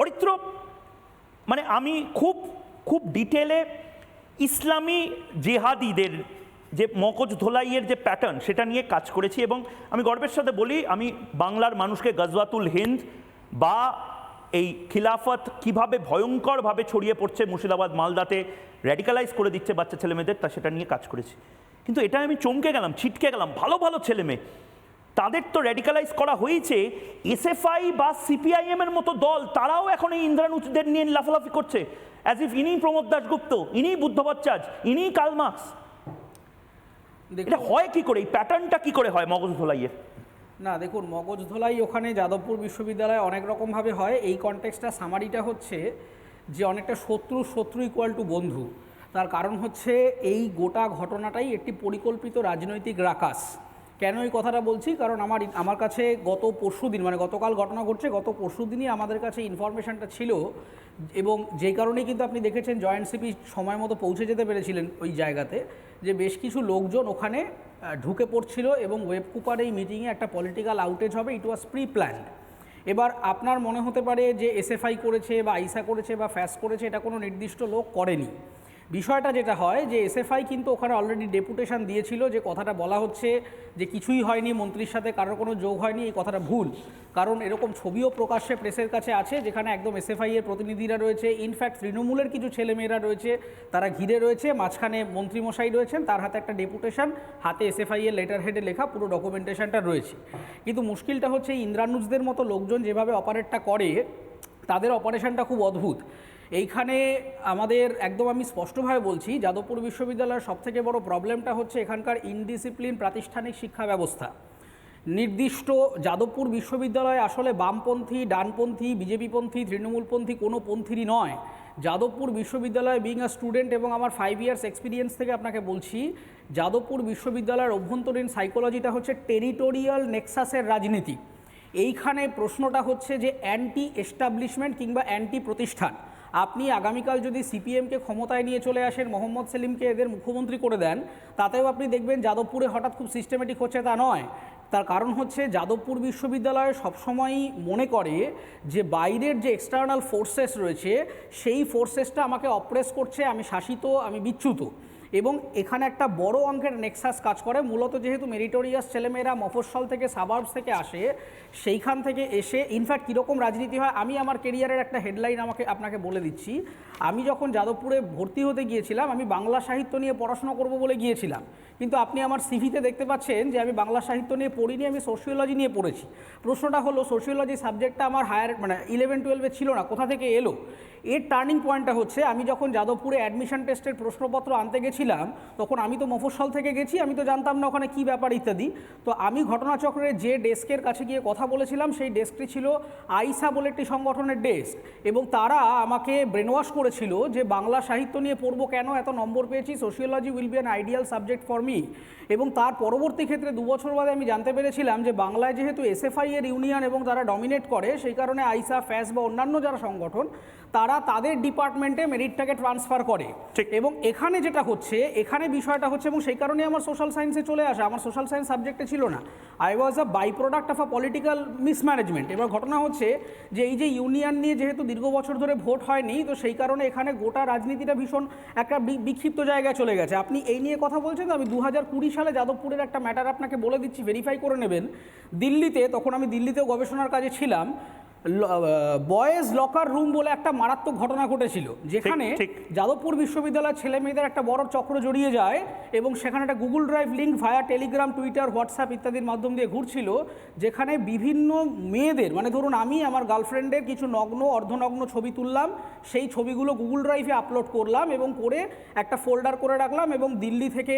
অরিত্র মানে আমি খুব খুব ডিটেলে ইসলামী জেহাদিদের যে মকজ ধোলাইয়ের যে প্যাটার্ন সেটা নিয়ে কাজ করেছি এবং আমি গর্বের সাথে বলি, আমি বাংলার মানুষকে গজওয়াতুল হিন্দ বা এই খিলাফত কীভাবে ভয়ঙ্করভাবে ছড়িয়ে পড়ছে মুর্শিদাবাদ, মালদাতে র্যাডিকালাইজ করে দিচ্ছে বাচ্চা ছেলেমেয়েদের, তা সেটা নিয়ে কাজ করেছি। কিন্তু এটা আমি চমকে গেলাম, ছিটকে গেলাম, ভালো ভালো ছেলে মেয়ে তাদের তো র্যাডিকালাইজ করা হয়েছে। এসএফআই বা সিপিআইএম এর মতো দল তারাও এখন এই ইন্দ্রানুচদের নিয়ে লাফালাফি করছে। অ্যাজ ইফ ইনি প্রমোদ দাশগুপ্ত ইনি বুদ্ধবচ্চাজ ইনি কালমার্কস এটা হয় কি করে? এই প্যাটার্নটা কি করে হয় মগজ ধোলাইয়ের না দেখুন মগজ ধোলাই ওখানে যাদবপুর বিশ্ববিদ্যালয়ে অনেক রকমভাবে হয়। এই কনটেক্সটটা সামারিটা হচ্ছে যে অনেকটা শত্রু শত্রু ইকুয়াল টু বন্ধু। তার কারণ হচ্ছে এই গোটা ঘটনাটাই একটি পরিকল্পিত রাজনৈতিক রাকাস কেন এই কথাটা বলছি? কারণ আমার আমার কাছে গত পরশু দিন মানে গতকাল ঘটনা ঘটছে, গত পরশু দিনই আমাদের কাছে ইনফরমেশানটা ছিল এবং যে কারণেই কিন্তু আপনি দেখেছেন জয়েন্ট সিপি সময় মতো পৌঁছে যেতে পেরেছিলেন ওই জায়গাতে, যে বেশ কিছু লোকজন ওখানে ঢুকে পড়ছিল এবং ওয়েব কুপার এই মিটিংয়ে একটা পলিটিক্যাল আউটেজ হবে ইট ওয়াজ প্রি প্ল্যান্ড এবার আপনার মনে হতে পারে যে এসএফআই করেছে বা আইসা করেছে বা ফ্যাস করেছে, এটা কোনো নির্দিষ্ট লোক করেনি। বিষয়টা যেটা হয় যে এসএফআই কিন্তু ওখানে অলরেডি ডেপুটেশন দিয়েছিল যে কথাটা বলা হচ্ছে যে কিছুই হয়নি, মন্ত্রীর সাথে কারোর কোনো যোগ হয়নি, এই কথাটা ভুল। কারণ এরকম ছবিও প্রকাশ্যে প্রেসের কাছে আছে যেখানে একদম এসএফআই এর প্রতিনিধিরা রয়েছে। ইনফ্যাক্ট তৃণমূলের কিছু ছেলেমেয়েরা রয়েছে, তারা ঘিরে রয়েছে, মাঝখানে মন্ত্রীমশাই রয়েছেন, তার হাতে একটা ডেপুটেশন হাতে এসএফআই এর লেটার হেডে লেখা পুরো ডকুমেন্টেশনটা রয়েছে। কিন্তু মুশকিলটা হচ্ছে ইন্দ্রানুজদের মতো লোকজন যেভাবে অপারেটটা করে, তাদের অপারেশনটা খুব অদ্ভুত। এইখানে আমাদের একদম আমি স্পষ্টভাবে বলছি, যাদবপুর বিশ্ববিদ্যালয়ের সবথেকে বড় প্রবলেমটা হচ্ছে এখানকার ইনডিসিপ্লিন প্রাতিষ্ঠানিক শিক্ষা ব্যবস্থা। নির্দিষ্ট যাদবপুর বিশ্ববিদ্যালয় আসলে বামপন্থী, ডানপন্থী, বিজেপিপন্থী, তৃণমূলপন্থী কোনো পন্থীরই নয়। যাদবপুর বিশ্ববিদ্যালয় বিং আ স্টুডেন্ট এবং আমার ফাইভ ইয়ার্স এক্সপিরিয়েন্স থেকে আপনাকে বলছি, যাদবপুর বিশ্ববিদ্যালয়ের অভ্যন্তরীণ সাইকোলজিটা হচ্ছে টেরিটোরিয়াল নেক্সাসের রাজনীতি। এইখানে প্রশ্নটা হচ্ছে যে অ্যান্টি এস্টাবলিশমেন্ট কিংবা অ্যান্টি প্রতিষ্ঠান আপনি আগামীকাল যদি সিপিএমকে ক্ষমতায় নিয়ে চলে আসেন, মোহাম্মদ সেলিমকে এদের মুখ্যমন্ত্রী করে দেন, তাতেও আপনি দেখবেন যাদবপুরে হঠাৎ খুব সিস্টেমেটিক হচ্ছে তা নয়। তার কারণ হচ্ছে যাদবপুর বিশ্ববিদ্যালয় সবসময়ই মনে করে যে বাইরের যে এক্সটার্নাল ফোর্সেস রয়েছে, সেই ফোর্সেসটা আমাকে অপ্রেস করছে, আমি শাসিত, আমি বিচ্যুত। এবং এখানে একটা বড় অঙ্কের নেক্সাস কাজ করে। মূলত যেহেতু মেরিটোরিয়াস ছেলেমেয়েরা মফস্বল থেকে সাবার্বস থেকে আসে, সেইখান থেকে এসে ইনফ্যাক্ট কীরকম রাজনীতি হয়, আমি আমার কেরিয়ারের একটা হেডলাইন আমাকে, আপনাকে বলে দিচ্ছি। আমি যখন যাদবপুরে ভর্তি হতে গিয়েছিলাম, আমি বাংলা সাহিত্য নিয়ে পড়াশোনা করব বলে গিয়েছিলাম। কিন্তু আপনি আমার সিভিতে দেখতে পাচ্ছেন যে আমি বাংলা সাহিত্য নিয়ে পড়িনি, আমি সোশিওলজি নিয়ে পড়েছি। প্রশ্নটা হলো সোশিওলজি সাবজেক্টটা আমার হায়ার মানে ইলেভেন টুয়েলভে ছিল না, কোথা থেকে এলো? এর টার্নিং পয়েন্টটা হচ্ছে, আমি যখন যাদবপুরে অ্যাডমিশন টেস্টের প্রশ্নপত্র আনতে গেছিলাম, তখন আমি তো মফস্বল থেকে গেছি, আমি তো জানতাম না ওখানে কী ব্যাপার ইত্যাদি। তো আমি ঘটনাচক্রে যে ডেস্কের কাছে গিয়ে কথা বলেছিলাম, সেই ডেস্কটি ছিল আইসা বলে একটি সংগঠনের ডেস্ক এবং তারা আমাকে ব্রেনওয়াশ করেছিল যে বাংলা সাহিত্য নিয়ে পড়ব কেন, এত নম্বর পেয়েছি sociology will be an ideal subject for me এবং তার পরবর্তী ক্ষেত্রে দু বছর বাদে আমি জানতে পেরেছিলাম যে বাংলায় যেহেতু এসএফআই এর ইউনিয়ন এবং তারা ডমিনেট করে, সেই কারণে আইসা, ফ্যাস বা অন্যান্য যারা সংগঠন তারা তাদের ডিপার্টমেন্টে মেরিটটাকে ট্রান্সফার করে। এবং এখানে যেটা হচ্ছে এখানে বিষয়টা হচ্ছে এবং সেই কারণে আমার সোশ্যাল সায়েন্সে চলে আসা। আমার সোশ্যাল সায়েন্স সাবজেক্টে ছিল না। I was a by product of a political mismanagement এবার ঘটনা হচ্ছে যে এই যে ইউনিয়ন নিয়ে যেহেতু দীর্ঘ বছর ধরে ভোট হয়নি তো সেই কারণে এখানে গোটা রাজনীতিটা ভীষণ একটা বিক্ষিপ্ত জায়গায় চলে গেছে। আপনি এই নিয়ে কথা বলছেন আমি দু হাজার কুড়ি সালে যাদবপুরের একটা ম্যাটার আপনাকে বলে দিচ্ছি ভেরিফাই করে নেবেন। দিল্লিতে তখন আমি দিল্লিতেও গবেষণার কাজে ছিলাম বয়েজ লকার রুম বলে একটা মারাত্মক ঘটনা ঘটেছিল। যেখানে যাদবপুর বিশ্ববিদ্যালয়ের ছেলে মেয়েদের একটা বড় চক্র জড়িয়ে যায় এবং সেখানে একটা Google drive link via Telegram Twitter WhatsApp ইত্যাদির মাধ্যম দিয়ে ঘুরছিল যেখানে বিভিন্ন মেয়েদের মানে ধরুন আমি আমার গার্লফ্রেন্ডের কিছু নগ্ন অর্ধনগ্ন ছবি তুললাম সেই ছবিগুলো গুগল ড্রাইভে আপলোড করলাম এবং করে একটা ফোল্ডার করে রাখলাম এবং দিল্লি থেকে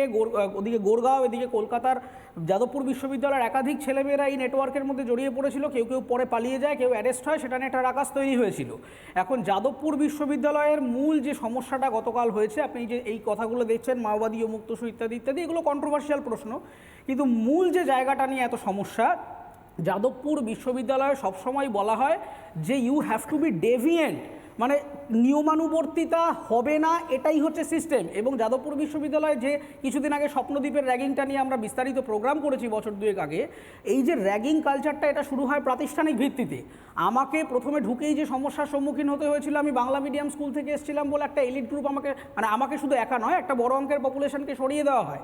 ওদিকে গোরগাঁও এদিকে কলকাতার যাদবপুর বিশ্ববিদ্যালয়ের একাধিক ছেলেমেয়েরা এই নেটওয়ার্কের মধ্যে জড়িয়ে পড়েছিল। কেউ কেউ পরে পালিয়ে যায় কেউ অ্যারেস্ট হয়, সেটা নিয়ে একটা রাকাস তৈরি হয়েছিল। এখন যাদবপুর বিশ্ববিদ্যালয়ের মূল যে সমস্যাটা গতকাল হয়েছে, আপনি যে এই কথাগুলো দেখছেন, মাওবাদী ও মুক্তসু ইত্যাদি ইত্যাদি, এগুলো কন্ট্রোভার্সিয়াল প্রশ্ন। কিন্তু মূল যে জায়গাটা নিয়ে এত সমস্যা, যাদবপুর বিশ্ববিদ্যালয়ে সবসময় বলা হয় যে you have to be deviant মানে নিয়মানুবর্তিতা হবে না এটাই হচ্ছে সিস্টেম এবং যাদবপুর বিশ্ববিদ্যালয়ে যে কিছুদিন আগে স্বপ্নদ্বীপের র্যাগিংটা নিয়ে আমরা বিস্তারিত প্রোগ্রাম করেছি বছর দুয়েক আগে এই যে র্যাগিং কালচারটা এটা শুরু হয় প্রাতিষ্ঠানিক ভিত্তিতে। আমাকে প্রথমে ঢুকেই যে সমস্যার সম্মুখীন হতে হয়েছিল আমি বাংলা মিডিয়াম স্কুল থেকে এসেছিলাম বলে একটা এলিট গ্রুপ আমাকে মানে আমাকে শুধু একা নয় একটা বড় অঙ্কের পপুলেশনকে সরিয়ে দেওয়া হয়।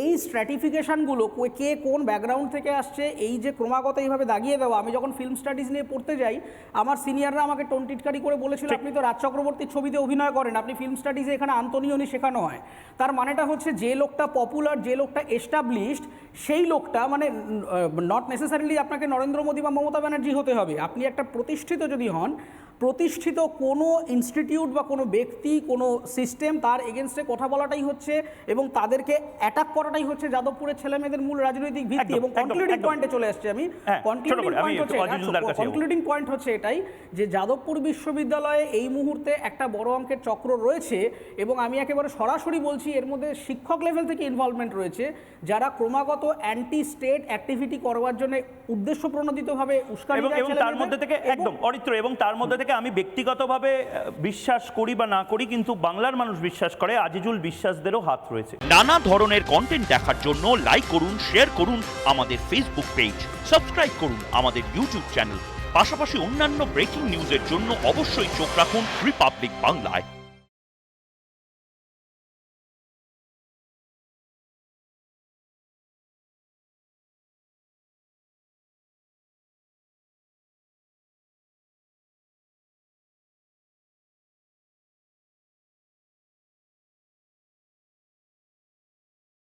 এই স্ট্র্যাটিফিকেশানগুলো কে কোন ব্যাকগ্রাউন্ড থেকে আসছে এই যে ক্রমাগত এইভাবে দাগিয়ে দেওয়া আমি যখন ফিল্ম স্টাডিজ নিয়ে পড়তে যাই আমার সিনিয়ররা আমাকে টোনটিটকারি করে বলেছিল আপনি তো রাজ চক্রবর্তীর ছবিতে অভিনয় করেন। আপনি ফিল্ম স্টাডিজে এখানে আন্তনিয়নি শেখানো হয়। তার মানেটা হচ্ছে যে লোকটা পপুলার যে লোকটা এস্টাবলিশড সেই লোকটা মানে নট নেসেসারিলি আপনাকে নরেন্দ্র মোদী বা মমতা ব্যানার্জি হতে হবে। আপনি একটা প্রতিষ্ঠিত যদি হন প্রতিষ্ঠিত কোনো ইনস্টিটিউট বা কোনো ব্যক্তি কোনো সিস্টেম তার এগেনস্টে কথা বলাটাই হচ্ছে এবং তাদেরকে অ্যাটাক করাটাই হচ্ছে যাদবপুরের ছেলে মেয়েদের মূল রাজনৈতিক ভিত্তি এবং কনক্লুডিং পয়েন্টে চলে আসছে আমি। হ্যাঁ, কনক্লুডিং পয়েন্ট হচ্ছে। কনক্লুডিং পয়েন্ট হচ্ছে এটাই যে যাদবপুর বিশ্ববিদ্যালয়ে এই মুহূর্তে একটা বড় অঙ্কের চক্র রয়েছে এবং আমি একেবারে সরাসরি বলছি এর মধ্যে শিক্ষক লেভেল থেকে ইনভলভমেন্ট রয়েছে যারা ক্রমাগত অ্যান্টি স্টেট অ্যাক্টিভিটি করবার জন্য উদ্দেশ্য প্রণোদিতভাবে উস্কানি এবং তার মধ্যে থেকে একদম অরিত্র এবং তার মধ্যে থেকে আমি ব্যক্তিগতভাবে বিশ্বাস করি বা না করি, কিন্তু বাংলার মানুষ বিশ্বাস করে, আজিজুল বিশ্বাসদেরও হাত রয়েছে। নানা ধরনের কন্টেন্ট দেখার জন্য লাইক করুন শেয়ার করুন আমাদের ফেসবুক পেজ সাবস্ক্রাইব করুন আমাদের ইউটিউব চ্যানেল পাশাপাশি অন্যান্য ব্রেকিং নিউজের জন্য অবশ্যই চোখ রাখুন রিপাবলিক বাংলায়